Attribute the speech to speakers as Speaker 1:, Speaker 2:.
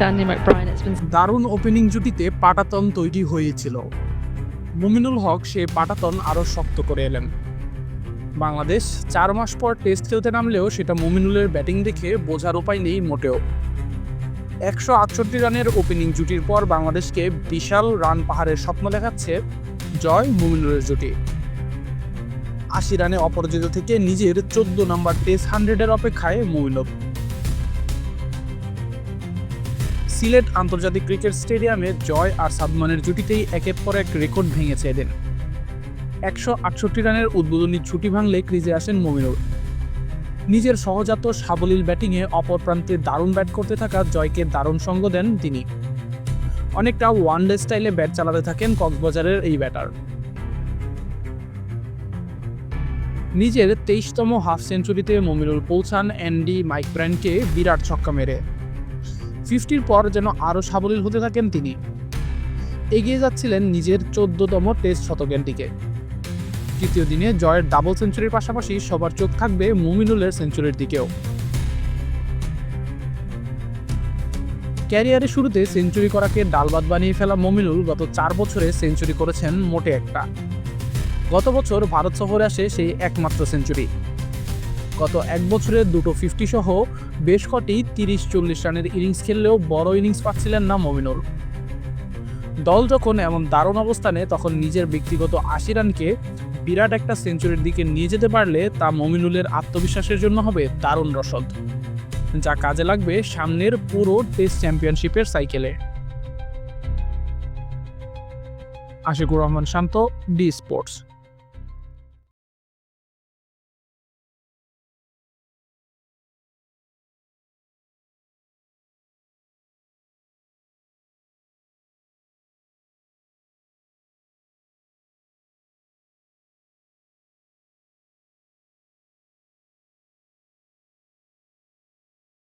Speaker 1: Danny McBride. It's been
Speaker 2: দারুণ opening জুটিতে পাটাতন তৈরি হয়েছিল। মুমিনুল হক সে পাটাতন আরও শক্ত করে এলেন। বাংলাদেশ চার মাস পর টেস্ট খেলতে নামলেও সেটা মুমিনুলের ব্যাটিং দেখে বোঝার উপায় নেই মোটেও। একশো আটষট্টি রানের ওপেনিং জুটির পর বাংলাদেশকে বিশাল রান পাহাড়ের স্বপ্ন দেখাচ্ছে জয় মুমিনুলের জুটি। আশি রানে অপরাজিত থেকে নিজের চোদ্দ নম্বর টেস্ট হান্ড্রেডের অপেক্ষায় মুমিনুল। সিলেট আন্তর্জাতিক ক্রিকেট স্টেডিয়ামে জয় আর সাদমানের জুটিতেই একের পর এক রেকর্ড ভেঙেছে এদিন একশো আটষট্টি রানের উদ্বোধনী ছুটি ভাঙলে ক্রিজে আসেন মমিনুল। নিজের সহজাত সাবলীল ব্যাটিংয়ে অপর প্রান্তে দারুণ ব্যাট করতে থাকা জয়কে দারুণ সঙ্গ দেন তিনি। অনেকটা ওয়ান ডে স্টাইলে ব্যাট চালাতে থাকেন কক্সবাজারের এই ব্যাটার। নিজের তেইশতম হাফ সেঞ্চুরিতে মমিনুল পৌঁছান অ্যান্ডি মাইক ব্র্যান্ডকে বিরাট ছক্কা মেরে। ফিফটির পর যেন আরও সাবলীল হতে থাকেন তিনি। এগিয়ে যাচ্ছিলেন নিজের চোদ্দতম টেস্ট শতকের দিকে তৃতীয় দিনে জয়ের ডাবল সেঞ্চুরির পাশাপাশি সবার চোখ থাকবে মুমিনুলের সেঞ্চুরির দিকেও। ক্যারিয়ারের শুরুতে সেঞ্চুরি করাকে ডালবাদ বানিয়ে ফেলা মমিনুল গত চার বছরে সেঞ্চুরি করেছেন মোটে একটা। গত বছর ভারত সফরে আসে সেই একমাত্র সেঞ্চুরি। গত এক বছরে দুটো ফিফটি সহ বেশ কটি তিরিশ চল্লিশ রানের ইনিংস খেললেও বড় ইনিংস পাচ্ছিলেন না মমিনুল। দল যখন এমন দারুণ অবস্থানে, তখন নিজের ব্যক্তিগত আশি রানকে বিরাট একটা সেঞ্চুরির দিকে নিয়ে যেতে পারলে তা মমিনুলের আত্মবিশ্বাসের জন্য হবে দারুণ রসদ, যা কাজে লাগবে সামনের পুরো টেস্ট চ্যাম্পিয়নশিপের সাইকেলে আশিকুর রহমান শান্ত ডি স্পোর্টস